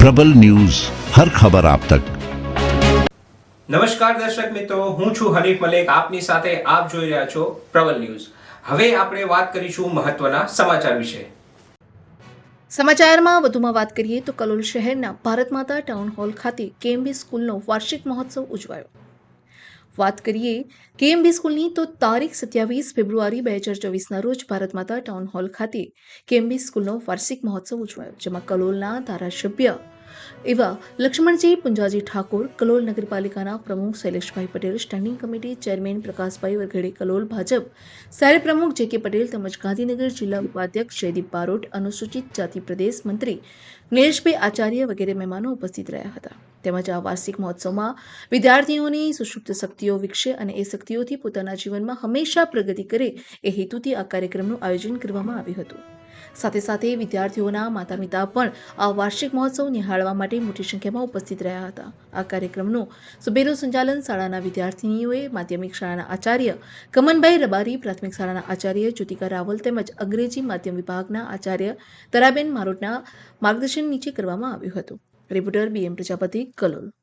પ્રબલ news હર ખબર આપ તક. નમસ્કાર દર્શક મિત્રો હું છું હરીફ મલેક. આપની સાથે આપ જોઈ રહ્યા છો પ્રબલ ન્યૂઝ. હવે આપણે વાત કરીશું મહત્વના સમાચાર વિશે. સમાચારમાં વધુમાં વાત કરીએ તો કલોલ શહેરના ભારત માતા ટાઉન હોલ ખાતે કેમ્બી સ્કૂલનો વાર્ષિક મહોત્સવ ઉજવાયો. વાત કરીએ કેએમબી સ્કૂલની, તો તારીખ સત્યાવીસ ફેબ્રુઆરી બે હજાર ચોવીસના રોજ ભારત માતા ટાઉન હોલ ખાતે કેએમબી સ્કૂલનો વાર્ષિક મહોત્સવ ઉજવાયો, જેમાં કલોલના ધારાસભ્ય એવા લક્ષ્મણજી પુંજાજી ઠાકોર કલોલ નગરપાલિકાના પ્રમુખ Shaileshbhai Patel standing committee chairman Prakashbhai Varghade Kalol Bhajap શહેર પ્રમુખ જે કે પટેલ તેમજ ગાંધીનગર જિલ્લા ઉપાધ્યક્ષ જયદીપ બારોટ અનુસૂચિત જાતિ પ્રદેશ મંત્રી નિલેશભાઈ આચાર્ય વગેરે મહેમાનો ઉપસ્થિત રહ્યા હતા તેમજ આ વાર્ષિક મહોત્સવમાં વિદ્યાર્થીઓની સુષુપ્ત શક્તિઓ વિકસે અને એ શક્તિઓથી પોતાના જીવનમાં હંમેશા પ્રગતિ કરે એ હેતુથી આ કાર્યક્રમનું આયોજન કરવામાં આવ્યું હતું. સાથે સાથે વિદ્યાર્થીઓના માતા પિતા પણ આ વાર્ષિક મહોત્સવ નિહાળવા માટે મોટી સંખ્યામાં ઉપસ્થિત રહ્યા હતા. આ કાર્યક્રમનું સુબેરું સંચાલન શાળાના વિદ્યાર્થીનીઓએ માધ્યમિક શાળાના આચાર્ય કમનભાઈ રબારી, પ્રાથમિક શાળાના આચાર્ય જ્યોતિકા રાવલ તેમજ અંગ્રેજી માધ્યમ વિભાગના આચાર્ય તરાબેન મારોટના માર્ગદર્શન નીચે કરવામાં આવ્યું હતું. Reporter BM Prajapati, Kalol.